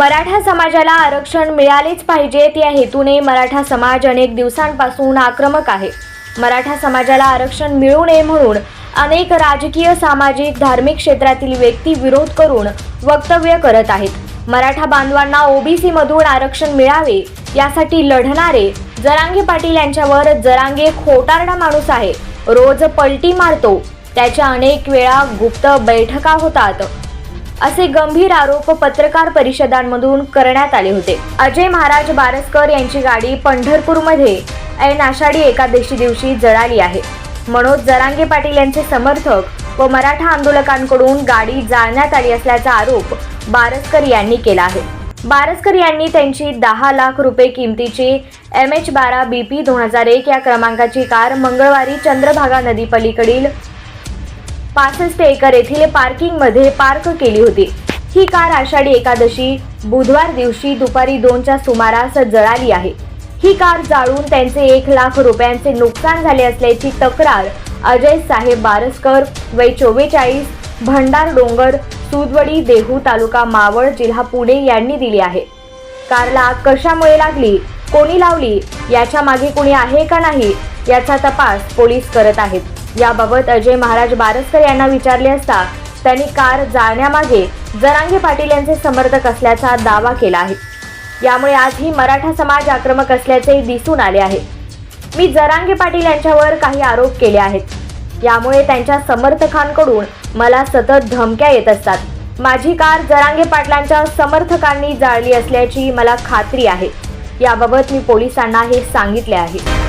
मराठा समाजाला आरक्षण मिळालेच पाहिजेत या हेतूने मराठा समाज अनेक दिवसांपासून आक्रमक आहे. मराठा समाजाला आरक्षण मिळू नये म्हणून अनेक राजकीय सामाजिक धार्मिक क्षेत्रातील व्यक्ती विरोध करून वक्तव्य करत आहेत. मराठा बांधवांना ओबीसीमधून आरक्षण मिळावे यासाठी लढणारे जरांगे पाटील यांच्यावर जरांगे खोटारडा माणूस आहे. रोज पलटी मारतो. त्याच्या अनेक वेळा गुप्त बैठका होतात. असे गंभीर आरोप पत्रकार परिषदांमधून करण्यात आले होते. अजय महाराज बारसकर यांची गाडी पंढरपूरमध्ये ऐन आषाढी एकादशी दिवशी जळाली आहे. मनोज जरांगे पाटील यांचे समर्थक व मराठा आंदोलकांकडून गाडी जाळण्यात आली असल्याचा आरोप बारसकर यांनी केला आहे. बारसकर यांनी त्यांची दहा लाख रुपये किमतीची एम एच बारा बी पी दोन हजार एक या क्रमांकाची कार मंगळवारी चंद्रभागा नदीपलीकडील पासष्ट एकर येथील पार्किंगमध्ये पार्क केली होती. ही कार आषाढी एकादशी बुधवार दिवशी दुपारी दोनच्या सुमारास जळाली आहे. ही कार जाळून त्यांचे एक लाख रुपयांचे नुकसान झाले असल्याची तक्रार अजय साहेब बारसकर वय चोवेचाळीस भंडार डोंगर सुदवडी देहू तालुका मावळ जिल्हा पुणे यांनी दिली आहे. कारला कशामुळे लागली? कोणी लावली? याच्या मागे कोणी आहे का नाही? याचा तपास पोलीस करत आहेत. याबाबत अजय महाराज बारसकर यांना विचारले असता त्यांनी कार जाळण्यामागे जरांगे पाटील यांचे समर्थक असल्याचा दावा केला आहे. यामुळे आजही मराठा समाज आक्रमक असल्याचे दिसून आले आहे. मी जरांगे पाटील यांच्यावर काही आरोप केले आहेत. यामुळे त्यांच्या समर्थकांकडून मला सतत धमक्या येत असतात. माझी कार जरांगे पाटलांच्या समर्थकांनी जाळली असल्याची मला खात्री आहे. याबाबत मी पोलिसांना हे सांगितले आहे.